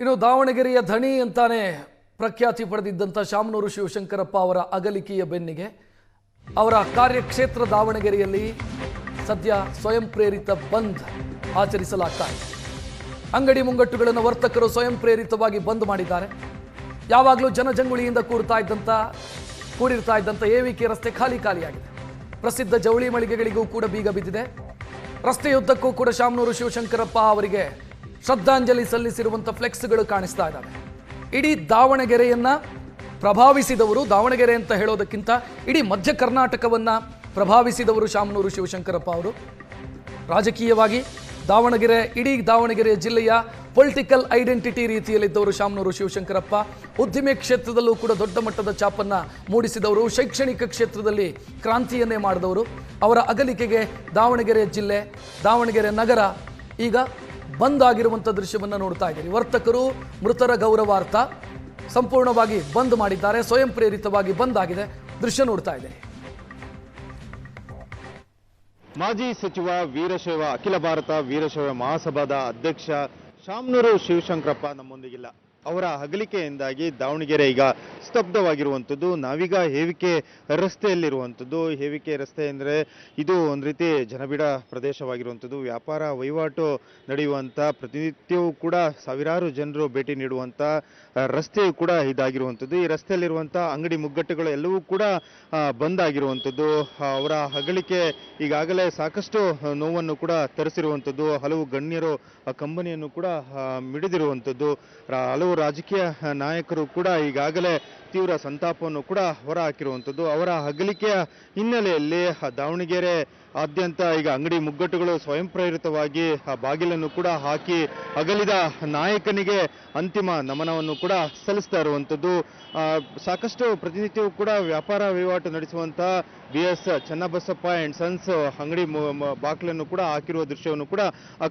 ಇನ್ನು ದಾವಣಗೆರೆಯ ಧಣಿ ಅಂತಾನೆ ಪ್ರಖ್ಯಾತಿ ಪಡೆದಿದ್ದಂಥ ಶಾಮನೂರು ಶಿವಶಂಕರಪ್ಪ ಅವರ ಅಗಲಿಕೆಯ ಬೆನ್ನಿಗೆ ಅವರ ಕಾರ್ಯಕ್ಷೇತ್ರ ದಾವಣಗೆರೆಯಲ್ಲಿ ಸದ್ಯ ಸ್ವಯಂ ಪ್ರೇರಿತ ಬಂದ್ ಆಚರಿಸಲಾಗ್ತಾ ಇದೆ. ಅಂಗಡಿ ಮುಂಗಟ್ಟುಗಳನ್ನು ವರ್ತಕರು ಸ್ವಯಂ ಪ್ರೇರಿತವಾಗಿ ಬಂದ್ ಮಾಡಿದ್ದಾರೆ. ಯಾವಾಗಲೂ ಜನಜಂಗುಳಿಯಿಂದ ಕೂರ್ತಾ ಇದ್ದಂಥ ಕೂಡಿರ್ತಾ ಇದ್ದಂಥ ಎವಿಕೆ ರಸ್ತೆ ಖಾಲಿ ಖಾಲಿಯಾಗಿದೆ. ಪ್ರಸಿದ್ಧ ಜವಳಿ ಮಳಿಗೆಗಳಿಗೂ ಕೂಡ ಬೀಗ ಬಿದ್ದಿದೆ. ರಸ್ತೆಯುದ್ದಕ್ಕೂ ಕೂಡ ಶಾಮನೂರು ಶಿವಶಂಕರಪ್ಪ ಅವರಿಗೆ ಶ್ರದ್ಧಾಂಜಲಿ ಸಲ್ಲಿಸಿರುವಂಥ ಫ್ಲೆಕ್ಸ್ಗಳು ಕಾಣಿಸ್ತಾ ಇದ್ದಾವೆ. ಇಡೀ ದಾವಣಗೆರೆಯನ್ನ ಪ್ರಭಾವಿಸಿದವರು, ದಾವಣಗೆರೆ ಅಂತ ಹೇಳೋದಕ್ಕಿಂತ ಇಡೀ ಮಧ್ಯ ಕರ್ನಾಟಕವನ್ನ ಪ್ರಭಾವಿಸಿದವರು ಶಾಮನೂರು ಶಿವಶಂಕರಪ್ಪ ಅವರು. ರಾಜಕೀಯವಾಗಿ ದಾವಣಗೆರೆ, ಇಡೀ ದಾವಣಗೆರೆ ಜಿಲ್ಲೆಯ ಪೊಲಿಟಿಕಲ್ ಐಡೆಂಟಿಟಿ ರೀತಿಯಲ್ಲಿದ್ದವರು ಶಾಮನೂರು ಶಿವಶಂಕರಪ್ಪ. ಉದ್ದಿಮೆ ಕ್ಷೇತ್ರದಲ್ಲೂ ಕೂಡ ದೊಡ್ಡ ಮಟ್ಟದ ಚಾಪನ್ನು ಮೂಡಿಸಿದವರು, ಶೈಕ್ಷಣಿಕ ಕ್ಷೇತ್ರದಲ್ಲಿ ಕ್ರಾಂತಿಯನ್ನೇ ಮಾಡಿದವರು. ಅವರ ಅಗಲಿಕೆಗೆ ದಾವಣಗೆರೆ ಜಿಲ್ಲೆ, ದಾವಣಗೆರೆ ನಗರ ಈಗ ಬಂದ್ ಆಗಿರುವಂಥ ದೃಶ್ಯವನ್ನು ನೋಡ್ತಾ ಇದ್ದೀರಿ. ವರ್ತಕರು ಮೃತರ ಗೌರವಾರ್ಥ ಸಂಪೂರ್ಣವಾಗಿ ಬಂದ್ ಮಾಡಿದ್ದಾರೆ. ಸ್ವಯಂ ಪ್ರೇರಿತವಾಗಿ ಬಂದ್ ಆಗಿದೆ ದೃಶ್ಯ ನೋಡ್ತಾ ಇದ್ದೀರಿ. ಮಾಜಿ ಸಚಿವ ವೀರಶೈವ, ಅಖಿಲ ಭಾರತ ವೀರಶೈವ ಮಹಾಸಭಾದ ಅಧ್ಯಕ್ಷ ಶಾಮ್ನೂರು ಶಿವಶಂಕರಪ್ಪ ನಮ್ಮೊಂದಿಗಿಲ್ಲ. ಅವರ ಅಗಲಿಕೆಯಿಂದಾಗಿ ದಾವಣಗೆರೆ ಈಗ ಸ್ತಬ್ಧವಾಗಿರುವಂಥದ್ದು. ನಾವೀಗ ಹೇವಿಕೆ ರಸ್ತೆಯಲ್ಲಿರುವಂಥದ್ದು. ಹೇವಿಕೆ ರಸ್ತೆ ಅಂದರೆ ಇದು ಒಂದು ರೀತಿ ಜನಬಿಡ ಪ್ರದೇಶವಾಗಿರುವಂಥದ್ದು. ವ್ಯಾಪಾರ ವಹಿವಾಟು ನಡೆಯುವಂಥ ಪ್ರತಿನಿತ್ಯವೂ ಕೂಡ ಸಾವಿರಾರು ಜನರು ಭೇಟಿ ನೀಡುವಂಥ ರಸ್ತೆಯು ಕೂಡ ಇದಾಗಿರುವಂಥದ್ದು. ಈ ರಸ್ತೆಯಲ್ಲಿರುವಂಥ ಅಂಗಡಿ ಮುಗ್ಗಟ್ಟುಗಳು ಎಲ್ಲವೂ ಕೂಡ ಬಂದ್ ಆಗಿರುವಂಥದ್ದು ಅವರ ಅಗಲಿಕೆ ಈಗಾಗಲೇ ಸಾಕಷ್ಟು ನೋವನ್ನು ಕೂಡ ತರಿಸಿರುವಂಥದ್ದು. ಹಲವು ಗಣ್ಯರು ಕಂಬನಿಯನ್ನು ಕೂಡ ಮಿಡಿದಿರುವಂಥದ್ದು. ಹಲವು ರಾಜಕೀಯ ನಾಯಕರು ಕೂಡ ಈಗಾಗಲೇ ತೀವ್ರ ಸಂತಾಪವನ್ನು ಕೂಡ ಹೊರ ಹಾಕಿರುವಂಥದ್ದು ಅವರ ಅಗಲಿಕೆಯ ಹಿನ್ನೆಲೆಯಲ್ಲಿ ದಾವಣಗೆರೆ ಆದ್ಯಂತ ಈಗ ಅಂಗಡಿ ಮುಗ್ಗಟ್ಟುಗಳು ಸ್ವಯಂ ಪ್ರೇರಿತವಾಗಿ ಆ ಬಾಗಿಲನ್ನು ಕೂಡ ಹಾಕಿ ಅಗಲಿದ ನಾಯಕನಿಗೆ ಅಂತಿಮ ನಮನವನ್ನು ಕೂಡ ಸಲ್ಲಿಸ್ತಾ ಇರುವಂಥದ್ದು. ಸಾಕಷ್ಟು ಪ್ರತಿನಿತ್ಯವೂ ಕೂಡ ವ್ಯಾಪಾರ ವಹಿವಾಟು ನಡೆಸುವಂಥ B S Channabasappa and sons ಅಂಗಡಿ ಬಾಗಿಲನ್ನು ಕೂಡ ಹಾಕಿರುವ ದೃಶ್ಯವನ್ನು ಕೂಡ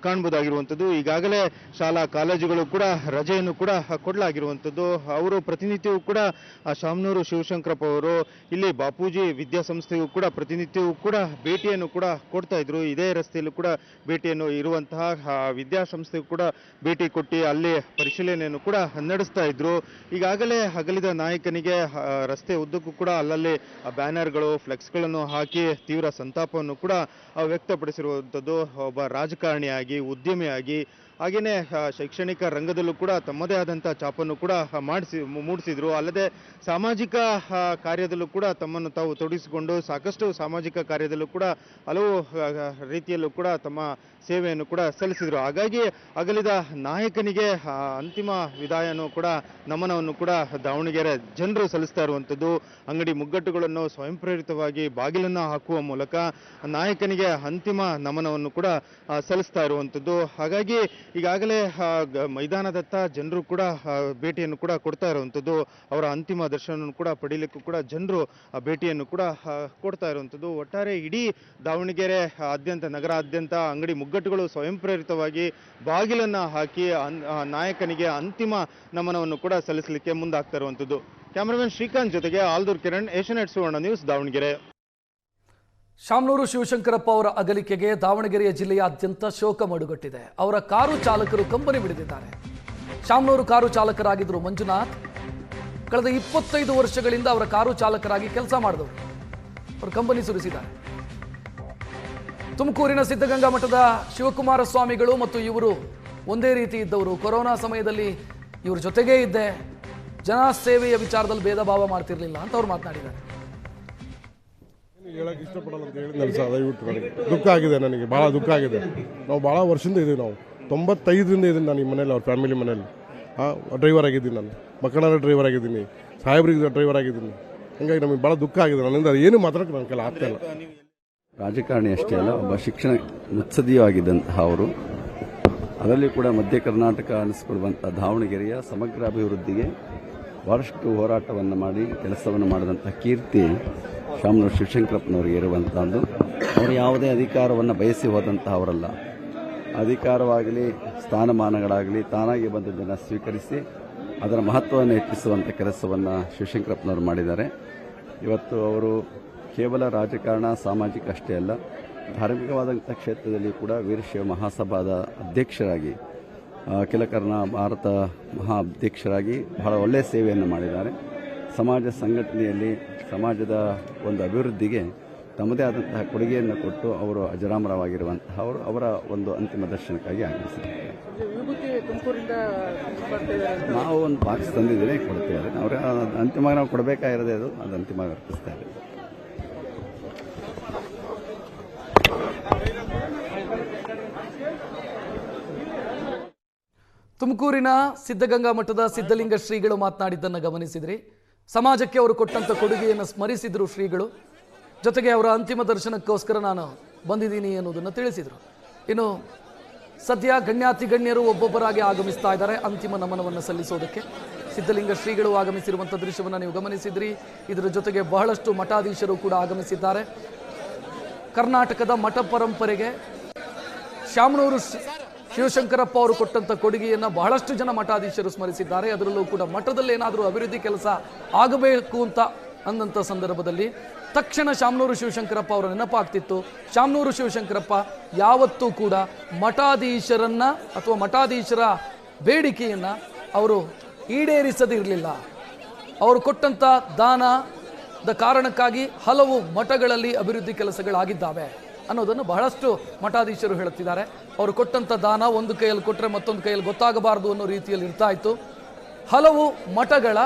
ಕಾಣಬಹುದಾಗಿರುವಂಥದ್ದು ಈಗಾಗಲೇ ಶಾಲಾ ಕಾಲೇಜುಗಳು ಕೂಡ ರಜೆಯನ್ನು ಕೂಡ ಕೊಡಲಾಗಿರುವಂಥದ್ದು. ಅವರು ಪ್ರತಿನಿತ್ಯವೂ ಕೂಡ ಶಾಮನೂರು ಶಿವಶಂಕರಪ್ಪ ಅವರು ಇಲ್ಲಿ ಬಾಪೂಜಿ ವಿದ್ಯಾಸಂಸ್ಥೆಗೂ ಕೂಡ ಪ್ರತಿನಿತ್ಯವೂ ಕೂಡ ಭೇಟಿಯನ್ನು ಕೂಡ ಕೊಡ್ತಾ ಇದ್ರು. ಇದೇ ರಸ್ತೆಯಲ್ಲೂ ಕೂಡ ಭೇಟಿಯನ್ನು ಇರುವಂತಹ ಆ, ವಿದ್ಯಾಸಂಸ್ಥೆಗೂ ಕೂಡ ಭೇಟಿ ಕೊಟ್ಟು ಅಲ್ಲಿ ಪರಿಶೀಲನೆಯನ್ನು ಕೂಡ ನಡೆಸ್ತಾ ಇದ್ರು. ಈಗಾಗಲೇ ಅಗಲಿದ ನಾಯಕನಿಗೆ ಆ, ರಸ್ತೆ ಉದ್ದಕ್ಕೂ ಕೂಡ ಅಲ್ಲಲ್ಲಿ ಆ, ಬ್ಯಾನರ್ಗಳು ಫ್ಲೆಕ್ಸ್ಗಳನ್ನು ಹಾಕಿ ತೀವ್ರ ಸಂತಾಪವನ್ನು ಕೂಡ ಆ, ವ್ಯಕ್ತಪಡಿಸಿರುವಂಥದ್ದು. ಒಬ್ಬ ರಾಜಕಾರಣಿಯಾಗಿ ಉದ್ಯಮಿಯಾಗಿ ಹಾಗೆಯೇ ಶೈಕ್ಷಣಿಕ ರಂಗದಲ್ಲೂ ಕೂಡ ತಮ್ಮದೇ ಆದಂಥ ಛಾಪನ್ನು ಕೂಡ ಆ, ಮಾಡಿಸಿ ಮೂಡಿಸಿದ್ರು. ಅಲ್ಲದೆ ಸಾಮಾಜಿಕ ಕಾರ್ಯದಲ್ಲೂ ಕೂಡ ತಮ್ಮನ್ನು ತಾವು ತೊಡಗಿಸಿಕೊಂಡು ಸಾಕಷ್ಟು ಸಾಮಾಜಿಕ ಕಾರ್ಯದಲ್ಲೂ ಕೂಡ ಹಲವು ರೀತಿಯಲ್ಲೂ ಕೂಡ ತಮ್ಮ ಸೇವೆಯನ್ನು ಕೂಡ ಸಲ್ಲಿಸಿದರು. ಹಾಗಾಗಿ ಅಗಲಿದ ನಾಯಕನಿಗೆ ಅಂತಿಮ ವಿದಾಯನೂ ಕೂಡ ನಮನವನ್ನು ಕೂಡ ದಾವಣಗೆರೆ ಜನರು ಸಲ್ಲಿಸ್ತಾ ಇರುವಂಥದ್ದು. ಅಂಗಡಿ ಮುಗ್ಗಟ್ಟುಗಳನ್ನು ಸ್ವಯಂ ಪ್ರೇರಿತವಾಗಿ ಬಾಗಿಲನ್ನು ಹಾಕುವ ಮೂಲಕ ನಾಯಕನಿಗೆ ಅಂತಿಮ ನಮನವನ್ನು ಕೂಡ ಸಲ್ಲಿಸ್ತಾ ಇರುವಂಥದ್ದು. ಹಾಗಾಗಿ ಈಗಾಗಲೇ ಮೈದಾನದತ್ತ ಜನರು ಕೂಡ ಭೇಟಿಯನ್ನು ಕೂಡ ಕೊಡ್ತಾ ಇರುವಂಥದ್ದು. ಅವರ ಅಂತಿಮ ದರ್ಶನವನ್ನು ಕೂಡ ಪಡೀಲಿಕ್ಕೂ ಕೂಡ ಜನರು ಭೇಟಿಯನ್ನು ಕೂಡ ಕೊಡ್ತಾ ಇರುವಂಥದ್ದು. ಒಟ್ಟಾರೆ ಇಡೀ ದಾವಣಗೆರೆ ಆದ್ಯಂತ ನಗರಾದ್ಯಂತ ಅಂಗಡಿ ಮುಗ್ಗಟ್ಟುಗಳು ಸ್ವಯಂ ಪ್ರೇರಿತವಾಗಿ ಬಾಗಿಲನ್ನು ಹಾಕಿ ನಾಯಕನಿಗೆ ಅಂತಿಮ ನಮನವನ್ನು ಕೂಡ ಸಲ್ಲಿಸಲಿಕ್ಕೆ ಮುಂದಾಗ್ತಾ ಇರುವಂಥದ್ದು. ಕ್ಯಾಮರಾಮನ್ ಶ್ರೀಕಾಂತ್ ಜೊತೆಗೆ ಆಲ್ದೂರ್ ಕಿರಣ್, ಏಷ್ಯಾನೆಟ್ ಸುವರ್ಣ ನ್ಯೂಸ್, ದಾವಣಗೆರೆ. ಶಾಮನೂರು ಶಿವಶಂಕರಪ್ಪ ಅವರ ಅಗಲಿಕೆಗೆ ದಾವಣಗೆರೆಯ ಜಿಲ್ಲೆಯಾದ್ಯಂತ ಶೋಕ ಮಡುಗಟ್ಟಿದೆ. ಅವರ ಕಾರು ಚಾಲಕರು ಕಂಬನಿ ಬಿಡಿದಿದ್ದಾರೆ. ಶಾಮನೂರು ಕಾರು ಚಾಲಕರಾಗಿದ್ದರು ಮಂಜುನಾಥ್. ಕಳೆದ ಇಪ್ಪತ್ತೈದು ವರ್ಷಗಳಿಂದ ಅವರ ಕಾರು ಚಾಲಕರಾಗಿ ಕೆಲಸ ಮಾಡಿದವರು. ಅವರು ಕಂಬನಿ ಸುರಿಸಿದ್ದಾರೆ. ತುಮಕೂರಿನ ಸಿದ್ಧಗಂಗಾ ಮಠದ ಶಿವಕುಮಾರ ಸ್ವಾಮಿಗಳು ಮತ್ತು ಇವರು ಒಂದೇ ರೀತಿ ಇದ್ದವರು. ಕೊರೋನಾ ಸಮಯದಲ್ಲಿ ಇವ್ರ ಜೊತೆಗೇ ಇದ್ದೆ. ಜನ ಸೇವೆಯ ವಿಚಾರದಲ್ಲಿ ಭೇದ ಭಾವ ಮಾಡ್ತಿರ್ಲಿಲ್ಲ ಅಂತ ಅವ್ರು ಮಾತನಾಡಿದ್ದಾರೆ. ಹೇಳಕ್ ಇಷ್ಟಪಡಲ್ಲ ಅಂತ ಹೇಳಿ ಸರ್ ದಯವಿಟ್ಟು ನನಗೆ. ದುಃಖ ಆಗಿದೆ ನನಗೆ ಭಾಳ ದುಃಖ ಆಗಿದೆ. ನಾವು ಭಾಳ ವರ್ಷದಿಂದ ಇದ್ದೀವಿ ನಾವು. ತೊಂಬತ್ತೈದರಿಂದ ಇದ್ದೀನಿ ನಾನು ಈ ಮನೇಲಿ ಅವ್ರ ಫ್ಯಾಮಿಲಿ ಮನೇಲಿ ಡ್ರೈವರ್ ಆಗಿದ್ದೀನಿ ನಾನು. ಮಕ್ಕಳ ಡ್ರೈವರ್ ಆಗಿದ್ದೀನಿ. ಸಾಹೇಬ್ರಿಗೆ ಡ್ರೈವರ್ ಆಗಿದ್ದೀನಿ. ಹಂಗಾಗಿ ನಮಗೆ ಭಾಳ ದುಃಖ ಆಗಿದೆ. ನನ್ನಿಂದ ಏನು ಮಾತಾಡೋಕೆ ನನ್ನ ಕೆಲ ಆಗ್ತಾ ಇಲ್ಲ. ರಾಜಕಾರಣಿ ಅಷ್ಟೇ ಅಲ್ಲ, ಒಬ್ಬ ಶಿಕ್ಷಣ ಮುತ್ಸದಿಯಾಗಿದ್ದಂತಹ ಅವರು, ಅದರಲ್ಲಿ ಕೂಡ ಮಧ್ಯ ಕರ್ನಾಟಕ ಅನಿಸಿಕೊಳ್ಳುವಂಥ ದಾವಣಗೆರೆಯ ಸಮಗ್ರ ಅಭಿವೃದ್ಧಿಗೆ ಬಹಳಷ್ಟು ಹೋರಾಟವನ್ನು ಮಾಡಿ, ಕೆಲಸವನ್ನು ಮಾಡಿದಂಥ ಕೀರ್ತಿ ಶಾಮನೂರು ಶಿವಶಂಕರಪ್ಪನವರಿಗೆ ಇರುವಂಥದ್ದು ಅವರು ಯಾವುದೇ ಅಧಿಕಾರವನ್ನು ಬಯಸಿ ಹೋದಂತಹವರಲ್ಲ. ಅಧಿಕಾರವಾಗಲಿ, ಸ್ಥಾನಮಾನಗಳಾಗಲಿ ತಾನಾಗಿ ಬಂದ ಜನ ಸ್ವೀಕರಿಸಿ ಅದರ ಮಹತ್ವವನ್ನು ಹೆಚ್ಚಿಸುವಂಥ ಕೆಲಸವನ್ನು ಶಿವಶಂಕರಪ್ಪನವರು ಮಾಡಿದ್ದಾರೆ. ಇವತ್ತು ಅವರು ಕೇವಲ ರಾಜಕಾರಣ, ಸಾಮಾಜಿಕ ಅಷ್ಟೇ ಅಲ್ಲ ಧಾರ್ಮಿಕವಾದಂಥ ಕ್ಷೇತ್ರದಲ್ಲಿ ಕೂಡ ವೀರಶೈವ ಮಹಾಸಭಾದ ಅಧ್ಯಕ್ಷರಾಗಿ ಕೆಲಕರ್ಣ ಭಾರತ ಮಹಾ ಅಧ್ಯಕ್ಷರಾಗಿ ಬಹಳ ಒಳ್ಳೆಯ ಸೇವೆಯನ್ನು ಮಾಡಿದ್ದಾರೆ. ಸಮಾಜ ಸಂಘಟನೆಯಲ್ಲಿ, ಸಮಾಜದ ಒಂದು ಅಭಿವೃದ್ಧಿಗೆ ತಮ್ಮದೇ ಆದಂತಹ ಕೊಡುಗೆಯನ್ನು ಕೊಟ್ಟು ಅವರು ಅಜರಾಮರವಾಗಿರುವಂತಹ ಅವರು ಅವರ ಒಂದು ಅಂತಿಮ ದರ್ಶನಕ್ಕಾಗಿ ಆಗಮಿಸಿದ್ದಾರೆ. ನಾವು ಒಂದು ಬಾಕ್ಸ್ ತಂದಿದ್ದೇನೆ ಕೊಡ್ತೇವೆ ಅವರ ಅಂತಿಮವಾಗಿ ನಾವು ಕೊಡಬೇಕಾಗಿರೋದೇ ಅದು ಅದು ಅಂತಿಮವಾಗಿ ಇದ್ದೇವೆ ತುಮಕೂರಿನ ಸಿದ್ಧಗಂಗಾ ಮಠದ ಸಿದ್ಧಲಿಂಗ ಶ್ರೀಗಳು ಮಾತನಾಡಿದ್ದನ್ನು ಗಮನಿಸಿದ್ರಿ. ಸಮಾಜಕ್ಕೆ ಅವರು ಕೊಟ್ಟಂತ ಕೊಡುಗೆಯನ್ನು ಸ್ಮರಿಸಿದ್ರು ಶ್ರೀಗಳು. ಜೊತೆಗೆ ಅವರ ಅಂತಿಮ ದರ್ಶನಕ್ಕೋಸ್ಕರ ನಾನು ಬಂದಿದ್ದೀನಿ ಅನ್ನೋದನ್ನು ತಿಳಿಸಿದರು. ಇನ್ನು ಸದ್ಯ ಗಣ್ಯಾತಿ ಗಣ್ಯರು ಒಬ್ಬೊಬ್ಬರಾಗಿ ಆಗಮಿಸ್ತಾ ಇದ್ದಾರೆ. ಅಂತಿಮ ನಮನವನ್ನು ಸಲ್ಲಿಸೋದಕ್ಕೆ ಸಿದ್ಧಲಿಂಗ ಶ್ರೀಗಳು ಆಗಮಿಸಿರುವಂಥ ದೃಶ್ಯವನ್ನು ನೀವು ಗಮನಿಸಿದ್ರಿ. ಇದರ ಜೊತೆಗೆ ಬಹಳಷ್ಟು ಮಠಾಧೀಶರು ಕೂಡ ಆಗಮಿಸಿದ್ದಾರೆ. ಕರ್ನಾಟಕದ ಮಠ ಪರಂಪರೆಗೆ ಶಾಮನೂರು ಶಿವಶಂಕರಪ್ಪ ಅವರು ಕೊಟ್ಟಂಥ ಕೊಡುಗೆಯನ್ನು ಬಹಳಷ್ಟು ಜನ ಮಠಾಧೀಶರು ಸ್ಮರಿಸಿದ್ದಾರೆ. ಅದರಲ್ಲೂ ಕೂಡ ಮಠದಲ್ಲಿ ಏನಾದರೂ ಅಭಿವೃದ್ಧಿ ಕೆಲಸ ಆಗಬೇಕು ಅಂತ ಅಂದಂಥ ಸಂದರ್ಭದಲ್ಲಿ ತಕ್ಷಣ ಶಾಮನೂರು ಶಿವಶಂಕರಪ್ಪ ಅವರ ನೆನಪಾಗ್ತಿತ್ತು. ಶಾಮನೂರು ಶಿವಶಂಕರಪ್ಪ ಯಾವತ್ತೂ ಕೂಡ ಮಠಾಧೀಶರನ್ನ ಅಥವಾ ಮಠಾಧೀಶರ ಬೇಡಿಕೆಯನ್ನು ಅವರು ಈಡೇರಿಸದಿರಲಿಲ್ಲ. ಅವರು ಕೊಟ್ಟಂಥ ದಾನದ ಕಾರಣಕ್ಕಾಗಿ ಹಲವು ಮಠಗಳಲ್ಲಿ ಅಭಿವೃದ್ಧಿ ಕೆಲಸಗಳಾಗಿದ್ದಾವೆ ಅನ್ನೋದನ್ನು ಬಹಳಷ್ಟು ಮಠಾಧೀಶರು ಹೇಳುತ್ತಿದ್ದಾರೆ. ಅವರು ಕೊಟ್ಟಂಥ ದಾನ ಒಂದು ಕೈಯಲ್ಲಿ ಕೊಟ್ಟರೆ ಮತ್ತೊಂದು ಕೈಯಲ್ಲಿ ಗೊತ್ತಾಗಬಾರದು ಅನ್ನೋ ರೀತಿಯಲ್ಲಿ ಇರ್ತಾ ಇತ್ತು. ಹಲವು ಮಠಗಳ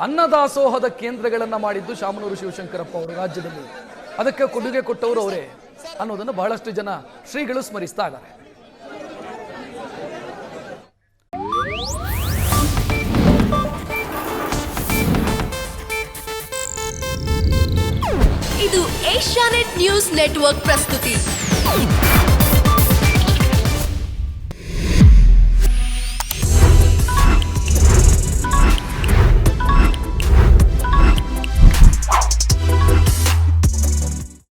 ಅನ್ನದಾಸೋಹದ ಕೇಂದ್ರಗಳನ್ನು ಮಾಡಿದ್ದು ಶಾಮನೂರು ಶಿವಶಂಕರಪ್ಪ ಅವರು ರಾಜ್ಯದಲ್ಲಿ. ಅದಕ್ಕೆ ಕೊಡುಗೆ ಕೊಟ್ಟವರು ಅವರೇ ಅನ್ನೋದನ್ನು ಬಹಳಷ್ಟು ಜನ ಶ್ರೀಗಳು ಸ್ಮರಿಸ್ತಾ ಇದ್ದಾರೆ. ಇದು ಏಷ್ಯಾನೆಟ್ ನ್ಯೂಸ್ ನೆಟ್ವರ್ಕ್ ಪ್ರಸ್ತುತಿ.